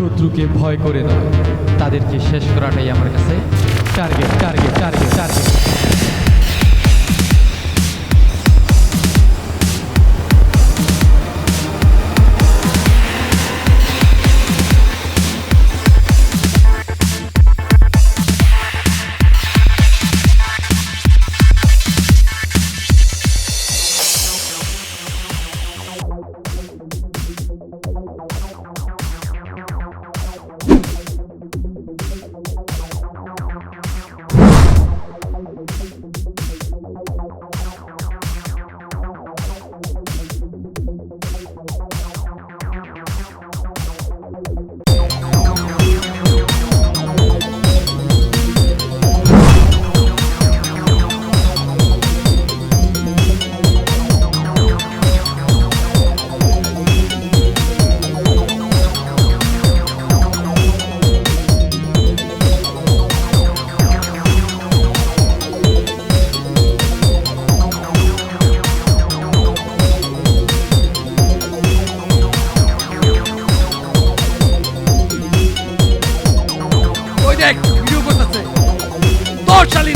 শত্রুকে ভয় করে না। তাদেরকে শেষ করাটাই আমার কাছে। টার্গেট টার্গেট টার্গেট টার্গেট তোর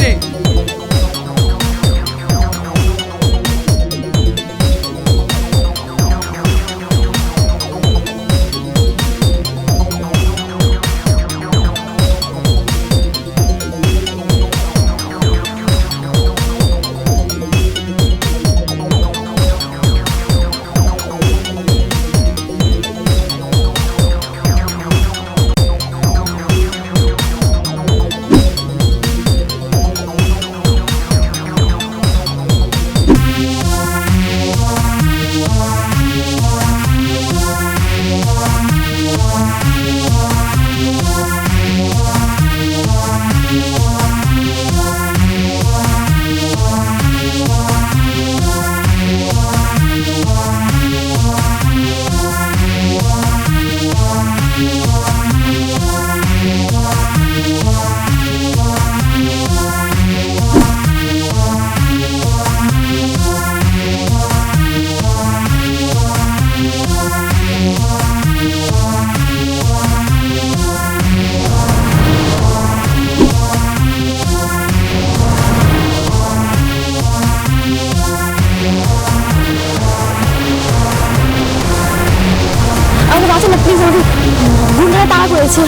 আমাকে প্লিজ আমাকে তাড়া করেছে।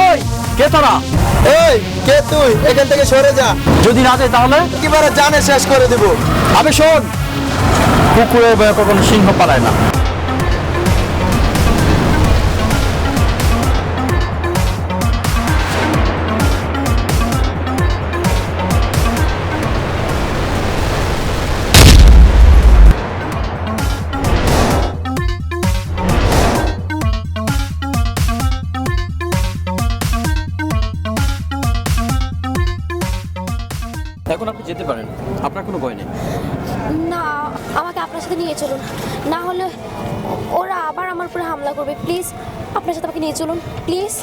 ওই কে তোরা? এই কে তুই? এখান থেকে সরে যা। যদি না যায় তাহলে? একেবারে জানে শেষ করে দিব। আমি শোন কুকুরের বয়ে কখনো সিংহ পালায় না। যেতে পারেন? আপনার কোনো ভয় নেই? না আমাকে আপনার সাথে নিয়ে চলুন। না হলে ওরা আবার আমার উপরে হামলা করবে। প্লিজ আপনার সাথে আমাকে নিয়ে চলুন। প্লিজ।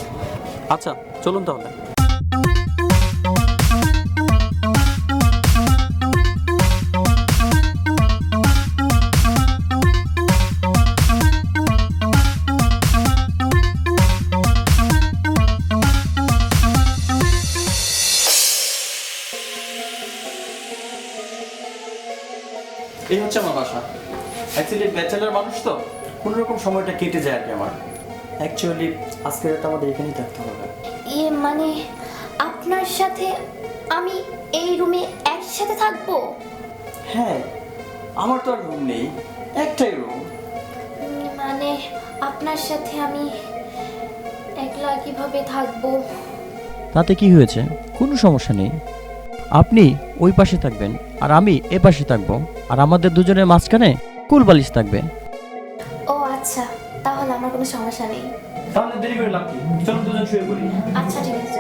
আচ্ছা চলুন তাহলে। এই হচ্ছে আমার বাসা। অ্যাকচুয়ালি ব্যাচেলার মানুষ তো কোনো রকম সময়টা কেটে যায় আর কি আমার। অ্যাকচুয়ালি আজকে রাতে আমাদের এখানেই থাকতে হবে। ইয়ে মানে আপনার সাথে আমি এই রুমে একসাথে থাকব? হ্যাঁ আমার তো আর রুম নেই একটাই রুম মানে আপনার সাথে আমি একলা কীভাবে থাকব? তাতে কি হয়েছে? কোনো সমস্যা নেই। আপনি ওই পাশে থাকবেন আর আমি এ পাশে থাকব। আর আমাদের দুজনের মাঝখানে কুল বালিশ থাকবে। ও আচ্ছা। তাহলে আমার কোনো সমস্যা নেই। তাহলে দেরি করে লাভ কি? চলো দুজন শুয়ে পড়ি। আচ্ছা ঠিক আছে।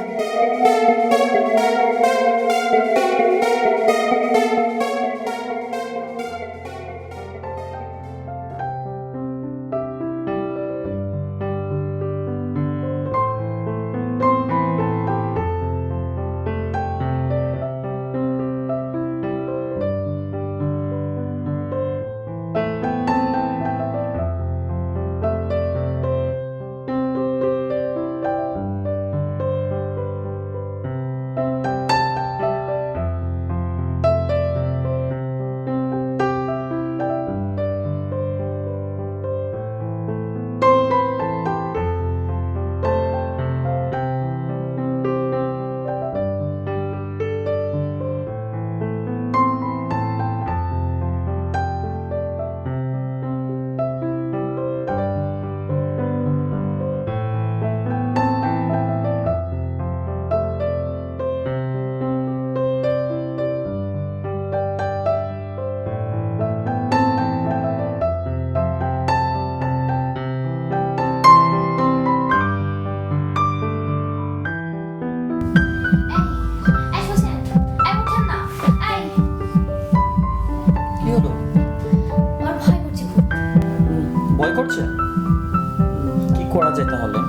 করা যায় তাহলে?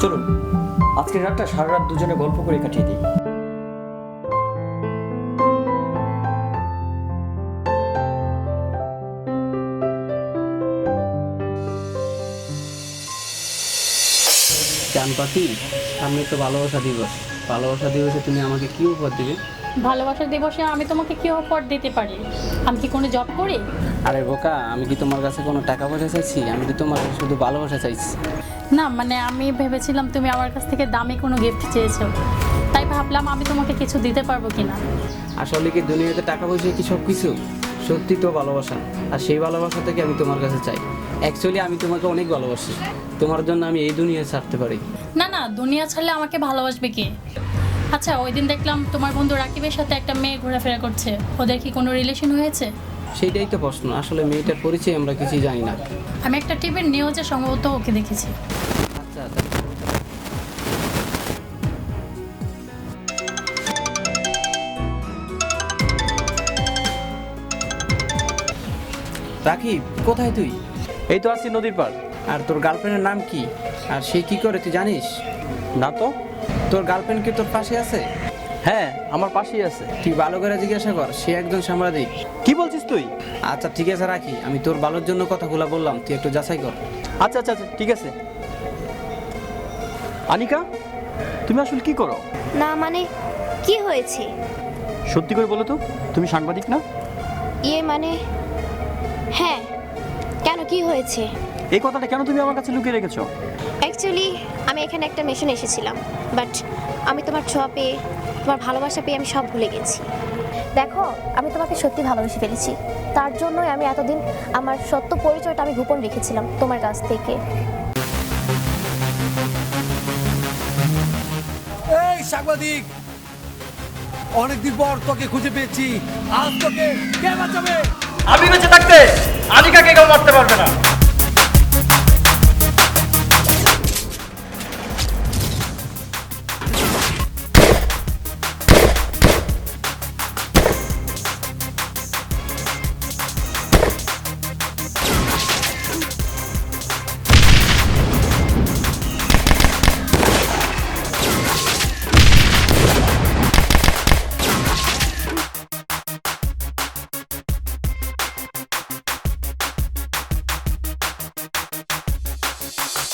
চলুন আজকের রাতটা সারা রাত দুজনে গল্প করে কাটিয়ে দিই। চান পাখি সামনে তো ভালোবাসা দিবস। ভালোবাসা দিবসে তুমি আমাকে কি উপহার দিবে? ভালোবাসার দিবসে আমি তোমাকে কি অফার দিতে পারি? আমি কি কোনো জব করি? আরে বোকা আমি কি তোমার কাছে কোনো টাকা পয়সা চাইছি? আমি তো তোমার কাছে শুধু ভালোবাসা চাইছি। না মানে আমি ভেবেছিলাম তুমি আমার কাছ থেকে দামি কোনো গিফট চেয়েছো। তাই ভাবলাম আমি তোমাকে কিছু দিতে পারব কিনা। আসলে কি দুনিয়াতে টাকা পয়সা কি সব কিছু সত্যি তো ভালোবাসা। আর সেই ভালোবাসা থেকে আমি তোমার কাছে চাই? অ্যাকচুয়ালি আমি তোমাকে অনেক ভালোবাসি। তোমার জন্য আমি এই দুনিয়া ছাড়তে পারি। না না দুনিয়া ছাড়লে আমাকে ভালোবাসবে কে? আচ্ছা ওই দিন দেখলাম তোমার বন্ধু রাকিবের সাথে একটা মেয়ে ঘোরাফেরা করছে। ওদের কি কোনো রিলেশন হয়েছে? সেইটাই তো প্রশ্ন। আসলে মেয়েটার পরিচয় আমরা কিছুই জানি না। আমি একটা টিভির নিউজে সম্ভবত ওকে দেখেছি। আচ্ছা আচ্ছা। রাকিব কোথায় তুই? এই তো আছি নদীর পার আর তোর গার্লফ্রেন্ডের নাম কি? আর সে কি করে তুই জানিস? না তো। তোর গার্লফ্রেন্ড কি তোর পাশে আছে? হ্যাঁ আমার পাশেই আছে। তুই ভালো করে জিজ্ঞাসা কর সে একজন সাংবাদিক। কি বলছিস তুই? আচ্ছা ঠিক আছে রাখি। আমি তোর ভালোর জন্য কথাগুলো বললাম তুই একটু যাচাই কর। আচ্ছা আচ্ছা আচ্ছা ঠিক আছে। আনিকা তুমি আসলে কি করো? না মানে কি হয়েছে? সত্যি করে বলো তো তুমি সাংবাদিক না? ইয়ে মানে হ্যাঁ কেন কি হয়েছে? এই কথাটা কেন তুমি আমার কাছে লুকিয়ে রেখেছো? অ্যাকচুয়ালি আমি এখানে একটা মিশন এসেছিলাম বাট আমি তোমার ছোঁয়া পেয়ে তোমার ভালোবাসা পেয়ে আমি সব ভুলে গেছি। দেখো আমি তোমাকে সত্যি ভালোবেসে ফেলেছি। তার জন্যই আমি এতদিন আমার সত্য পরিচয়টা আমি গোপন রেখেছিলাম তোমার কাছ থেকে। এই সাংবাদিক অনেকদিন পর তোকে খুঁজে পেয়েছি। আজ তোকে কে বাঁচাবে? আমি বেঁচে থাকতে আনিকাকে কেউ মারতে পারবে না?